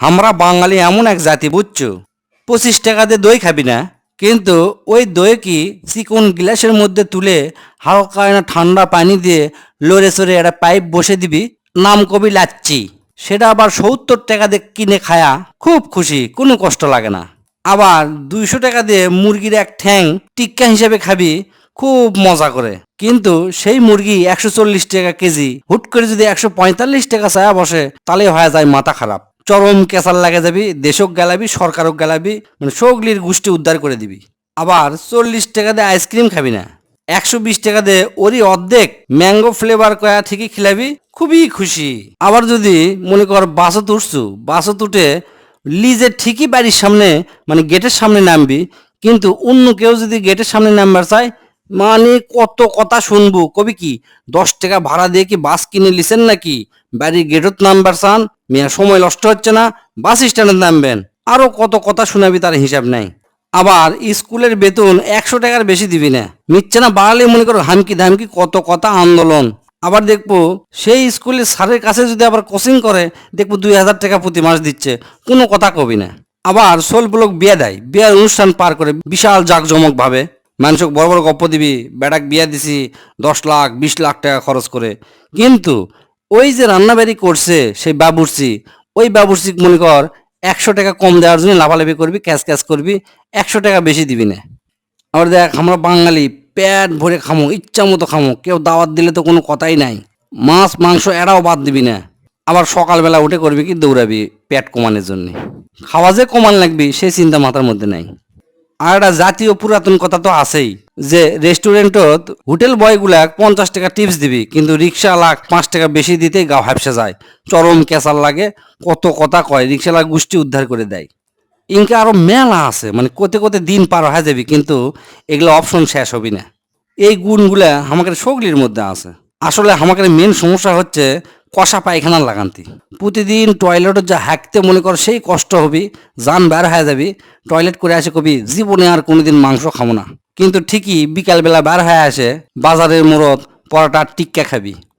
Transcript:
আমরা বাঙালি এমন এক জাতি, বুঝছ? পঁচিশ টাকা দিয়ে দই খাবি না। কিন্তু ওই দই কি চিকন গ্লাসের মধ্যে তুলে হালকা না ঠান্ডা পানি দিয়ে লড়ে সরে একটা পাইপ বসে দিবি, নাম কবি লাচ্ছি সেটা আবার সত্তর টাকা দিয়ে কিনে খায়া খুব খুশি, কোনো কষ্ট লাগে না। আবার দুইশো টাকা দিয়ে মুরগির এক ঠ্যাং টিক্কা হিসেবে খাবি, খুব মজা করে। কিন্তু সেই মুরগি একশো চল্লিশ টাকা কেজি, হুট করে যদি একশো পঁয়তাল্লিশ টাকা চায়া বসে, তাহলে হয়ে যায় মাথা খারাপ। চরম কেসার লাগে যাবি, দেশক গেলাবি, সরকারক গেলাবি মানে সগলির গোষ্ঠী উদ্ধার করে দিবি। আবার চল্লিশ টাকা দিয়ে আইসক্রিম খাবি না। একশো বিশ টাকা দিয়ে ওরই অর্ধেক ম্যাঙ্গো ফ্লেভার কয়া ঠিকই খিলাবি, খুবই খুশি। আবার যদি মনে কর বাসত উঠছু, বাসত উঠে লিজে ঠিকই বাড়ির সামনে মানে গেটের সামনে নামবি, কিন্তু অন্য কেউ যদি গেটের সামনে নামবার চায় মানে কত কথা শুনব, কবি কি? দশ টাকা ভাড়া দিয়ে কি বাস কিনে লিছেন নাকি? বাড়ির গেটত নাম্বার চান? মেয়া, সময় নষ্ট হচ্ছে না, বাস স্ট্যান্ডে নামবেন। আরও কত কথা শোনাবি তার হিসাব নাই। আবার স্কুলের বেতন একশো টাকার বেশি দিবি না। মিথ্যে না বাড়ালে মনে করো হামকি ধামকি, কত কথা আন্দোলন। আবার দেখব সেই স্কুলের স্যারের কাছে যদি আবার কোচিং করে, দেখব দুই হাজার টাকা প্রতি মাস দিচ্ছে। কোনো কথা কবি না। আবার সোল ব্লক বিয়ে দেয়। বিয়ের অনুষ্ঠান পার করে বিশাল জাঁকজমক ভাবে মানুষক বড় বড় গপ্প দিবি, বেটাক বিয়া দিছি, দশ লাখ, বিশ লাখ টাকা খরচ করে। কিন্তু ওই যে রান্নাবাড়ি করছে, সেই বাবুর্চি, ওই বাবুর্চি মনে কর একশো টাকা কম দেওয়ার জন্য লাফালাফি করবি ক্যাশ ক্যাশ করবি, একশো টাকা বেশি দিবি না। আবার দেখ, আমরা বাঙালি, পেট ভরে খামো, ইচ্ছা মতো খামো, কেউ দাওয়াত দিলে তো কোনো কথাই নাই। মাছ, মাংস এরাও বাদ দিবি না। আবার সকালবেলা উঠে করবি কি, দৌড়াবি পেট কমানোর জন্য। খাওয়া যে কমান লাগবি সেই চিন্তা মাথার মধ্যে নাই। আর একটা জাতীয় পুরাতন কথা তো আছেই। যে রেস্টুরেন্টত হোটেল বয়গুলা পঞ্চাশ টাকা টিপস দিবি, কিন্তু রিক্সা লাখ পাঁচ টাকা বেশি দিতেই গাও হাফসে যায়। চরম কেসার লাগে, কত কথা কয় রিক্সালা গোষ্ঠী উদ্ধার করে দেয়। ইনকে আরও মেলা আছে মানে কোতে কোতে দিন পার হয়ে যাবি, কিন্তু এগুলো অপশন শেষ হবি না। এই গুণগুলা আমাদের সগলির মধ্যে আছে। আসলে আমাকে মেন সমস্যা হচ্ছে কষা পায়খানা লাগান্তি। প্রতিদিন টয়লেটে যা হাঁকতে মনে কর সেই কষ্ট হবি, যান বের হয়ে যাবি টয়লেট করে আসে কবি, জীবনে আর কোনোদিন মাংস খাব না। কিন্তু ঠিকই বিকালবেলা বার হয়ে আসে বাজারের মোড়ত পরোটা টিক্কা খাবি।